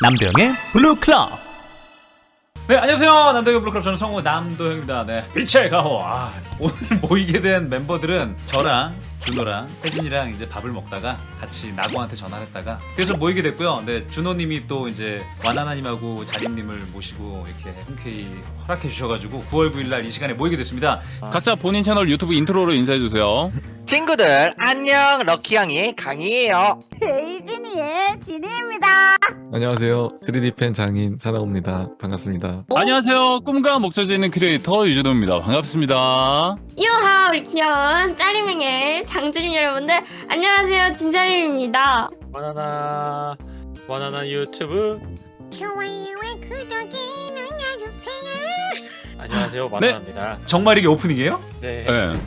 남병의 블루클럽 네 안녕하세요. 남도형 블루클럽 저는 성우 남도형입니다. 네 빛의 가호. 아, 오늘 모이게 된 멤버들은 저랑 준호랑 혜진이랑 이제 밥을 먹다가 같이 나고한테 전화를 했다가 그래서 모이게 됐고요. 네 준호님이 또 이제 와나나님하고 자림님을 모시고 이렇게 흔쾌히 허락해 주셔가지고 9월 9일날 이 시간에 모이게 됐습니다. 각자 본인 채널 유튜브 인트로로 인사해주세요. 친구들 안녕! 럭키양이 강이에요. 베이징 예, 3D의 진희입니다. 안녕하세요. 3D 팬 장인 사나오입니다. 반갑습니다. 어? 안녕하세요. 꿈과 목소리 있는 크리에이터 유준호입니다. 반갑습니다. 유하 우리 귀여운 짜리밍의 장준인 여러분들 안녕하세요 진짜림입니다. 바나나 바나나 유튜브 좋아요와 구독 눌러주세요. 안녕하세요 네. 바나나입니다. 정말 이게 오프닝이에요? 네. 네.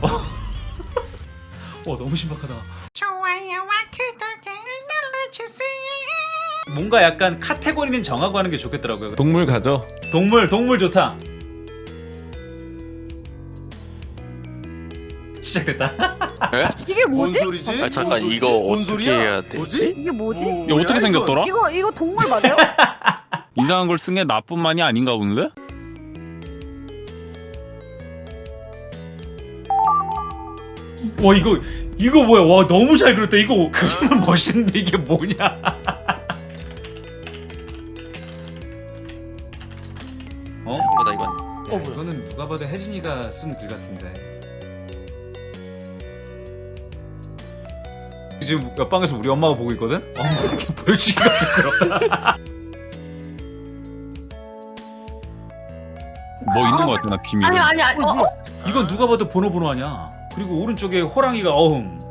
어 너무 신박하다. 좋아요 뭔가 약간 카테고리는 정하고 하는 게 좋겠더라고요 동물 가죠? 동물 동물 좋다. 시작됐다. 이게 뭔 뭐지? 소리지? 아, 잠깐, 뭔 소리지? 이거 뭔 어떻게 소리야? 해야 되지? 뭐지? 이게 뭐지? 이거 어떻게 뭐야, 생겼더라? 이거 이거 동물 맞아요? 이상한 걸 쓴 게 나뿐만이 아닌가 본데? 와 이거 이거 뭐야? 와 너무 잘 그렸다. 이거 그림은 멋있는데 이게 뭐냐? 어 뭐야? 이거는 누가 봐도 혜진이가 쓴 글 같은데. 지금 옆방에서 우리 엄마가 보고 있거든? 어, 이렇게 보여주기가 부끄럽다. 뭐 있는 것 같아 나 비밀. 아니 아니 아니 어, 어? 이건 누가 봐도 번호 번호 아니야. 그리고 오른쪽에 호랑이가 어흥.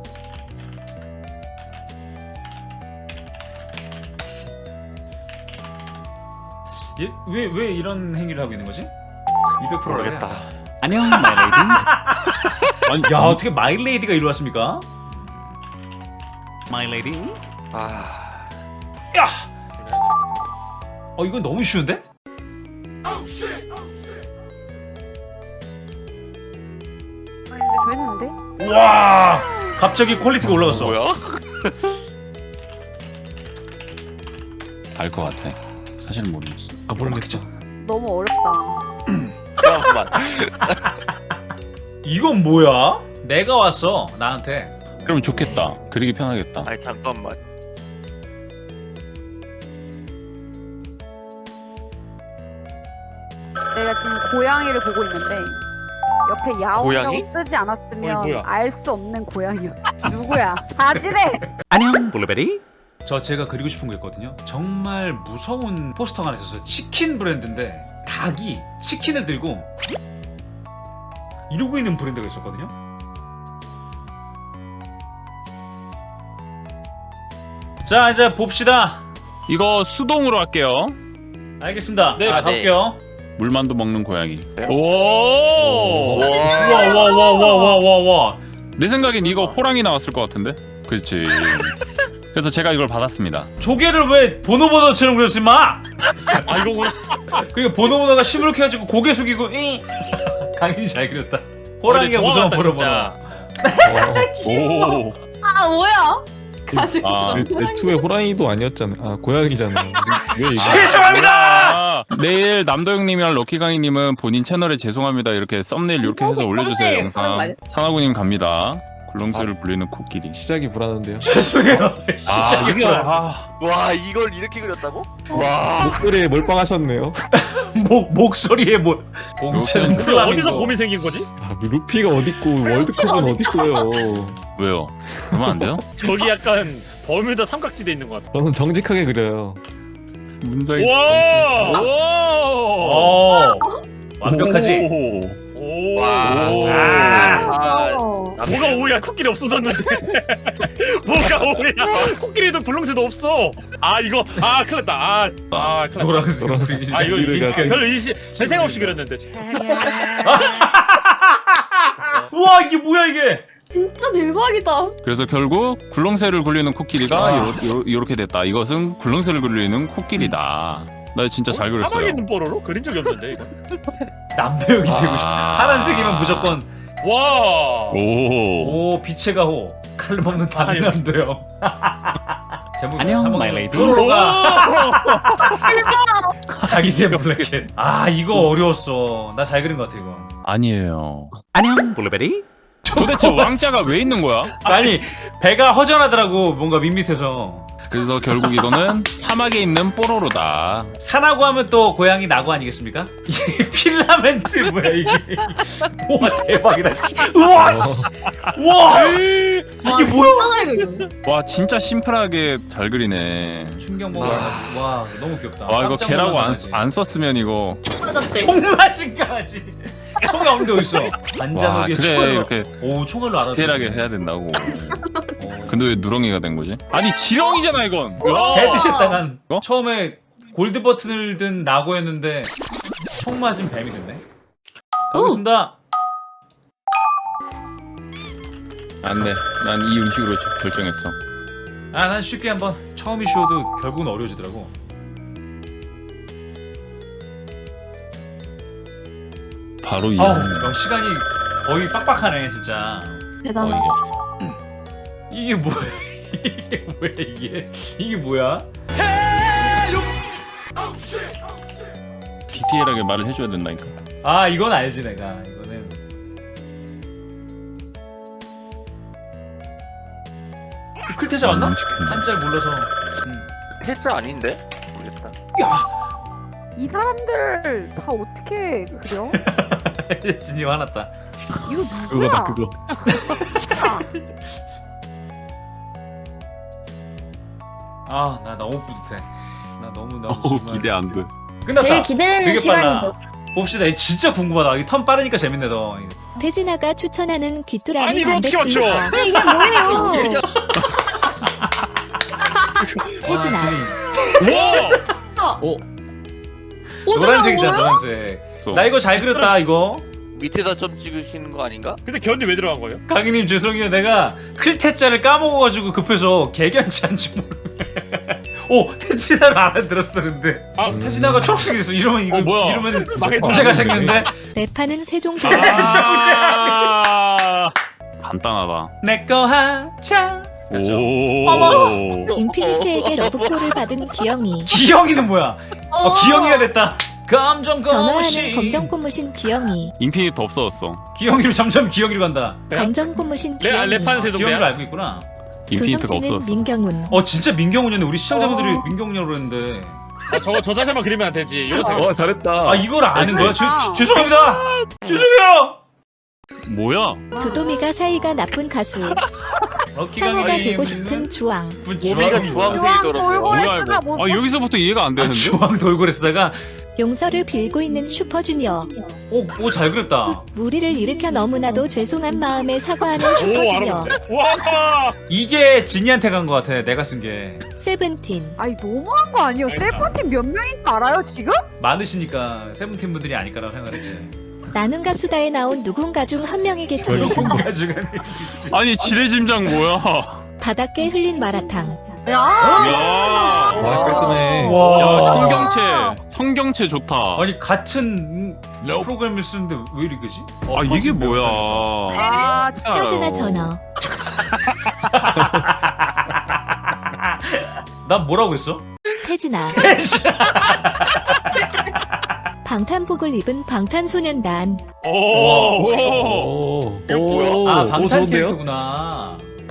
얘 왜 왜 이런 행위를 하고 있는 거지? 200%라 모르겠다 안녕 마이레이디. 아니, 야 어떻게 마일레이디가 이리 왔습니까? 마일레이디? 아 야! 어 이건 너무 쉬운데? 아니 근데 저 했는데? 와 갑자기 퀄리티가 올라갔어. 뭐야? 알 것 같아. 사실 모르겠어. 아 모르겠죠. 너무 어렵다. 잠깐만 이건 뭐야? 내가 왔어 나한테. 그럼 좋겠다. 그리기 편하겠다. 아니 잠깐만 내가 지금 고양이를 보고 있는데 옆에 야옹이라고 고양이? 쓰지 않았으면? 알 수 없는 고양이였어. 누구야? 자진해. 안녕 블루베리 저 제가 그리고 싶은 거 있거든요 정말 무서운 포스터가 하나 있었어요 치킨 브랜드인데 닭이 치킨을 들고 이러고 있는 브랜드가 있었거든요 자 이제 봅시다 이거 수동으로 할게요. 알겠습니다 네. 자, 아, 네. 가볼게요 물만도 먹는 고양이. 네? 오. 와와와와와와 와 내 생각엔 이거 호랑이 나왔을 것 같은데. 그렇지. 그래서 제가 이걸 받았습니다. 조개를 왜 보노보노처럼 그렸지 마 아 이거구나. 그리고 보노보노가 시무룩 해 가지고 고개 숙이고 이 강인이 잘 그렸다 호랑이가 무서운 보노보노 진짜. 오. 아 뭐야 가지고 아, 있어. 애초에 호랑이도 아니었잖아. 아 고양이잖아. 왜 이게? 죄송합니다 아, 내일 남도영님이랑 럭키강이님은 본인 채널에 죄송합니다 이렇게 썸네일 이렇게 해서 올려주세요 썸네일, 영상. 상하구님 갑니다 굴렁쇠를 불리는 코끼리 시작이 불안한데요. 죄송해요 진짜 이게 이거 아, 와 이걸 이렇게 그렸다고? 와 목소리에 몰빵하셨네요. 목 목소리에 뭐 공채는 근데 근데 어디서 곰이 생긴 거지? 아 루피가 어딨고 월드컵은 어딨어요. 왜요? 그러면 안 돼요? 저기 약간 버뮤다 삼각지대 있는 것 같아. 저는 정직하게 그려요. 문자이 와. 오. 어 완벽하지 오. 오. 와. 아. 어. 남- 뭐가 오야 코끼리 없어졌는데. 뭐가 오야 코끼리도 굴렁쇠도 없어. 아 이거 아 큰일 났다. 아, 아 큰일 났다. 노란색 노란색. 우리. 아 이거 이거 갖다- 별 의시 별 생각 없이 그렸는데. 우와 이게 뭐야 이게 진짜 대박이다 그래서 결국 굴렁쇠를 굴리는 코끼리가 아. 요, 렇게 됐다 이것은 굴렁쇠를 굴리는 코끼리다 나 진짜 잘 사막에 그렸어요 있는 뽀로로 그린 적이 없는데 이거. 남배우기 되고 싶어 아. 파란색이면 무조건 와. 오 오 빛의 가호 아, 이거- 담임남도요 제목 안녕, my lady. 자기의 블랙캣. 아 이거 어려웠어. 나 잘 그린 것 같아 이거. 아니에요. 안녕 블루베리. 도대체 왕자가 왜 있는 거야? 아니 배가 허전하더라고 뭔가 밋밋해서. 그래서 결국 이거는 사막에 있는 뽀로로다. 산하고 하면 또 고양이 나고 아니겠습니까? 이게 필라멘트 뭐야 이게? 와 대박이다. 우와. 씨. 우와. 와, 이게 뭐야? 진짜 잘 그려. 와 진짜 심플하게 잘 그리네. 충격 먹어. 와 너무 귀엽다. 와 이거 깜짝 개라고 안. 안 썼으면 이거 떨어졌대. 총맛인가지. 총이 없는데 어딨어? 와 그래 총알로. 이렇게 오 총알로 알아. 디테일하게 해야 된다고. 근데 왜 누렁이가 된 거지? 아니 지렁이잖아 이건. 야. 헤드샷 당한. 어? 처음에 골드 버튼을 든 나고였는데 총 맞은 뱀이 됐네. 가보겠습니다. 안 돼. 난 이 음식으로 저- 결정했어. 아 난 쉽게 한번 처음이 쉬워도 결국은 어려워지더라고. 바로 이. 아우 야, 시간이 거의 빡빡하네 진짜. 대단하다. 이 게 뭐야? 이게 뭐야 이게? 이게 뭐야? 디테일하게 말을 해줘야 된다니까. 아 이건 알지 내가 이거는 그 클테자 맞나? 음, 시켰네. 한자 몰라서 음. 해자 아닌데? 모르겠다. 야 이 사람들을 다 어떻게 그려? 진이 화났다 이거 누구야? 그거다 그거. 아 나 너무 뿌듯해 나 너무 너무 오 정말 기대 안 돼. 끝났다 되게 기대되는 되게 시간이죠. 빨라 봅시다 이거 진짜 궁금하다 이턴 빠르니까 재밌네 더 태진아가 추천하는 귀뚜라미 아니, 이거 어떻게 맞춰? 근데 이게 뭐예요? 태진아 와. 오, 노란색이잖아 뭐야? 노란색 또. 나 이거 잘 그렸다 이거 밑에다 점 찍으시는 거 아닌가? 근데 견디 왜 들어간 거예요? 강희님 죄송해요 내가 클테자를 까먹어가지고 급해서 개견찬지 모르 오 태진아를 알아들었어 근데 아, 태진아가 초록색이 됐어 이러면 이거 어, 뭐야? 이러면 망했다. 문제가 생겼는데 랩하는 세종시 아. 간단하다. 내거 하자 그렇죠. 오. 어머. 인피니트에게 러브콜을 받은 기영이 기영이는 뭐야 어, 기영이가 됐다 감정 전화하는 검정 고무신 기영이 인피니트 없어졌어. 기영이로 점점 기영이로 간다 검정 고무신 레, 아, 기영이 레판 기영이로 세종대야? 알고 있구나 인피니트가 없어졌어. 민경훈 어 진짜 민경훈이었네 우리 시청자분들이 어. 민경훈이라고 그랬는데 아, 저거 저 자세만 그리면 안 되지. 이거 제가 어 잘했다. 아 이걸 아는 거야? 죄, 아. 죄- 죄송합니다 죄송해요 뭐야? 두도미가 사이가 나쁜 가수 상어가 되고 싶은 주황- 주황 돌고래 돌고래 뭐야 쓰다 이거? 못아 여기서부터 이해가 안 아, 되는데? 주황 돌고래 쓰다가 용서를 빌고 있는 슈퍼주니어 오 오 잘 그렸다 무리를 일으켜 너무나도 죄송한 마음에 사과하는 오, 슈퍼주니어. 와! 이게 진이한테 간거 같아 내가 쓴 게 세븐틴 아니 너무한 거 아니에요? 세븐틴 몇 명인 줄 알아요 지금? 많으시니까 세븐틴 분들이 아닐까라고 생각했지 나는 가수다에 나온 누군가 중 한 명이겠지 아니 지뢰 짐작 뭐야? 바닷개 흘린 마라탕 야 야. 와 깔끔해. 와야 청경채 청경채 좋다. 아니 같은 프로그램을 쓰는데 왜 이러지? 아 이게 뭐야? 아, 사즈나 전어 난 뭐라고 했어? 태진아 방탄복을 입은 방탄소년단 오! 오. 오. 이거 뭐야? 오, 아 오, 방탄? 캐릭터구나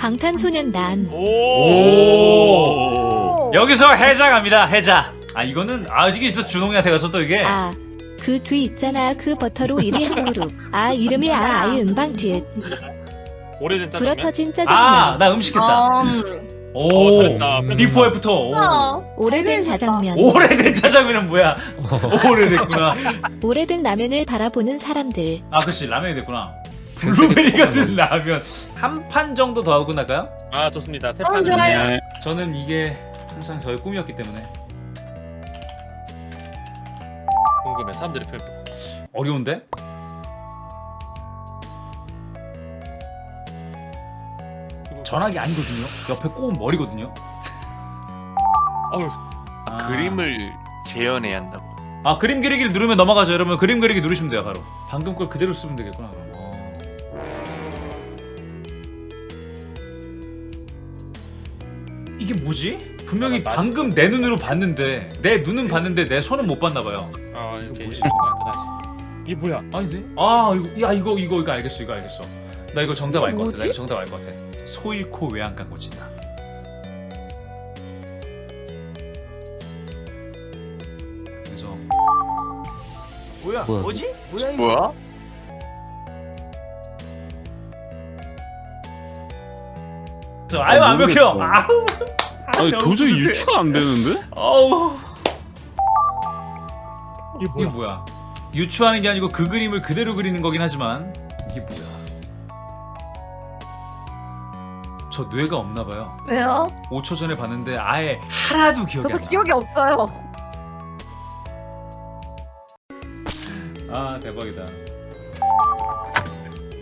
방탄소년단. 오! 오. 여기서 해자 갑니다 해자. 아 이거는 아 이게 있어 준홍이한테 가서 또 이게. 아 그 그 있잖아 그 버터로 1위 한 그룹 아 이름이 아 아이 응방티읕 오래된 짜장면? 불어터진 아 짜장면. 나 음식 했다. 음, 오. 오, 잘했다. 비포 애프터. 오. 우와. 오래된 자장면. 오래된 짜장면은 뭐야? 오래됐구나. 오래된 라면을 바라보는 사람들. 아 그렇지 라면이 됐구나. 블루베리 같은 라면 한 판 정도 더 하고 나갈까요? 아, 좋습니다. 세 어, 판. 좋아요. 네. 저는 이게 항상 저의 꿈이었기 때문에 궁금해. 사람들의 표현. 어려운데? 전화기 아니거든요 옆에 꼬은 머리거든요 어우, 아. 그림을 재현해야 한다고. 아 그림 그리기를 누르면 넘어가죠 여러분 그림 그리기 누르시면 돼요 바로 방금 걸 그대로 쓰면 되겠구나 그럼 이게 뭐지? 분명히 아, 맞- 방금 내 눈으로 봤는데 내 눈은 봤는데 내 손은 못 봤나 봐요. 어 이렇게 뭐지? 이게 뭐야 아닌데? 아 이거 야 이거 이거 이거 알겠어 이거 알겠어. 나 이거 정답 알 것 같아. 나? 이거 정답 알 것 같아. 소 잃고 외양간 고친다. 그래서 뭐야? 뭐야? 뭐지? 뭐야 이거? 뭐야? 저 아유 아. 모르겠어. 아우. 아니 도저히 유추가 안 되는데? 어우. 이게 이게 뭐야 뭐야? 유추하는 게 아니고 그 그림을 그대로 그리는 거긴 하지만 이게 뭐야? 저 뇌가 없나 봐요. 왜요? 5초 전에 봤는데 아예 하나도 기억이 저도 안 나. 기억이 없어요. 아 대박이다.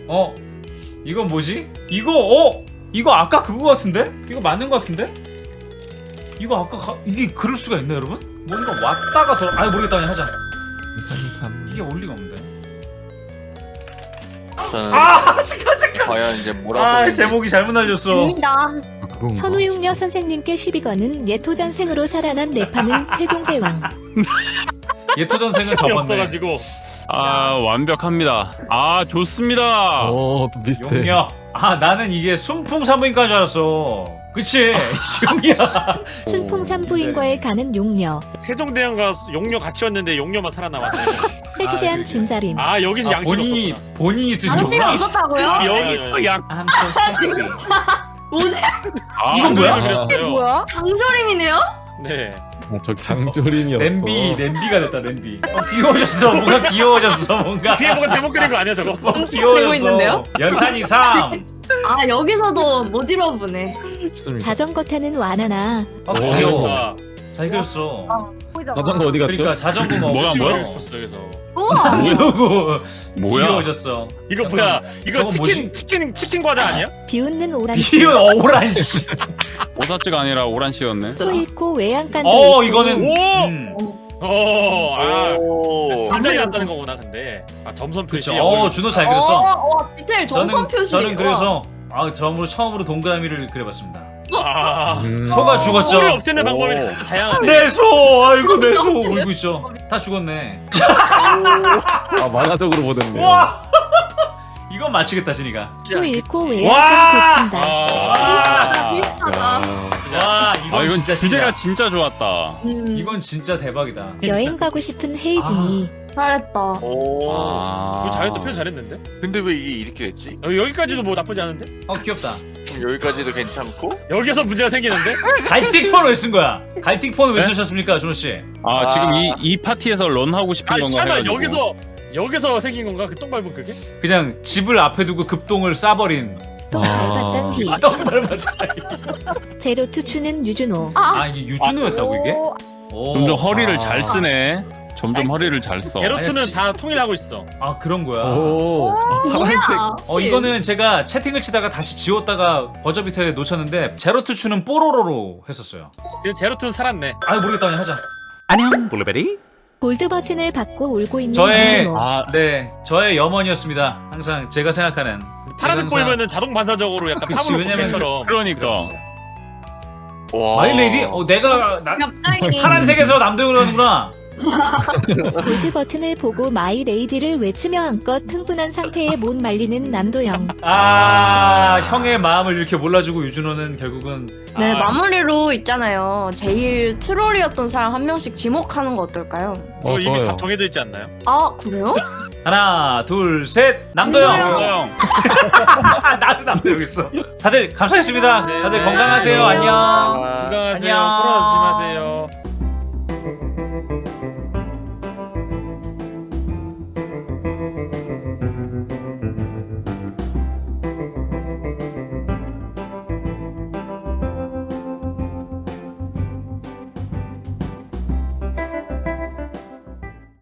어 이건 뭐지? 이거 어 이거 아까 그거 같은데? 이거 맞는 거 같은데? 이거 아까 가, 이게 그럴 수가 있나 여러분? 뭔가 왔다가 돌아 아 모르겠다 그냥 하자. 233. 이게 올 리가 없는데. 저는 아 잠깐 잠깐. 과연 이제 뭐라고 아 제목이 잘못 날렸어. 아, 그건가? 선우용녀 선생님께 시비 거는 예토전생으로 살아난 네파는 세종대왕. 예토전생은 이 접었네. 없어가지고 아 완벽합니다. 아 좋습니다. 어 비슷해. 용녀. 아 나는 이게 순풍 산부인과인 줄 알았어. 그치? 용이야. 순풍 산부인과에 가는 용녀. 세종대왕과 용녀 같이 왔는데 용녀만 살아남았네 섹시한 그게. 진자림. 아 여기서 아, 양심 본인이 없었구나 본인이 쓰신 양심이 거구나. 없었다고요? 아, 여기서 양. I'm so sexy. 뭐지? 아, 이건 뭐야? 그렸어요. 뭐야? 장조림이네요? 네 아, 저 장조림이었어. 냄비 냄비가 됐다 냄비. 어, 귀여워졌어. 뭔가 귀여워졌어. 뭔가. 뒤에 뭐가 잘못 그린 거 아니야 저거? 어, 되고 귀여워졌어. 있는데요? 연탄이 3. 아 여기서도 못 잃어보네. 자전거 타는 와나나. 아 오. 귀여워. 아, 잘 그렸어. 보이잖아. 자전거 어디 갔죠? 그러니까 자전거 뭐 뭐야, 뭐야? 뭐야? 싶었어 여기서 우와. 이러고 뭐야? 귀여워졌어. 이거 뭐야 이거 저거 치킨 뭐지? 치킨 치킨 과자 아니야? 비웃는 오란 씨. 비어 어우란 씨. 오사츠가 아니라 오란 씨였네. 소 잃고 외양간도 어. 이거는 오! 음. 어 아 오. 반전이 났다는 거구나 근데 아 점선 표시 그렇죠. 어 준호 잘 그렸어. 어, 와 디테일 정선 표시. 저는 그래서 아 처음으로 처음으로 동그라미를 그려봤습니다. 아 음. 소가 죽었죠. 소를 없애는 방법이 오. 다양하네 내 소, 아이고 내 소 울고 있죠. 다 죽었네. 아 만화적으로 보던데. 와, 이건 맞추겠다 신이가. 소 잃고 와! 외양간 고친다. 아 비슷하다. 와, 이건, 아 이건 진짜 주제가 진짜. 진짜 좋았다. 음, 이건 진짜 대박이다. 여행 가고 싶은 헤이진이. 잘했다. 오. 아. 이거 잘했다 표현 잘했는데 근데 왜 이게 이렇게 됐지? 여- 여기까지도 뭐 나쁘지 않은데 어 귀엽다. 그럼 여기까지도 괜찮고? 여기서 문제가 생기는데 갈틱 폰을 왜 쓴 거야? 갈틱 폰을 왜 네? 쓰셨습니까, 준호 씨? 아, 아. 지금 이, 이 파티에서 런 하고 싶은 아니 건가 잠깐 해가지고. 여기서 여기서 생긴 건가 그 똥 밟은 그게 그냥 집을 앞에 두고 급동을 싸버린. 또 아. 밟았던 휘. 아, 너무 닮았다. 제로 투 추는 유준호. 아 이게 유준호였다고 이게? 오, 오. 점점 허리를 아. 잘 쓰네. 점점 허리를 잘 써. 게로트는 다 통일하고 있어 아 그런 거야. 오. 뭐야? 어 이거는 제가 채팅을 치다가 다시 지웠다가 버저비터에 놓쳤는데 제로투추는 뽀로로로 했었어요. 제로트는 살았네 아 모르겠다 그냥 하자. 안녕 블루베리. 골드 버튼을 받고 울고 있는 저의. 아, 네 저의 염원이었습니다. 항상 제가 생각하는 파란색 제가 항상- 보이면은 자동 반사적으로 약간 그치, 파블로 왜냐면- 포켓처럼 그러니까. 와. 마일레이디? 어 내가 나, 갑자기 파란색에서 남대으로 하는구나. 골드 버튼을 보고 마이 레이디를 외치며 한껏 흥분한 상태에 못 말리는 남도영. 아 형의 마음을 이렇게 몰라주고 유준호는 결국은 네 아, 마무리로 있잖아요. 제일 트롤이었던 사람 한 명씩 지목하는 거 어떨까요? 어, 어, 이미 좋아요. 다 정해져 있지 않나요? 아 그래요? 하나 둘 셋 남도영. 남도영. 형. 나도 남도영 있어. 다들 감사했습니다. 네. 다들 건강하세요. 네. 안녕. 아. 건강하세요 안녕. 코로나 조심하세요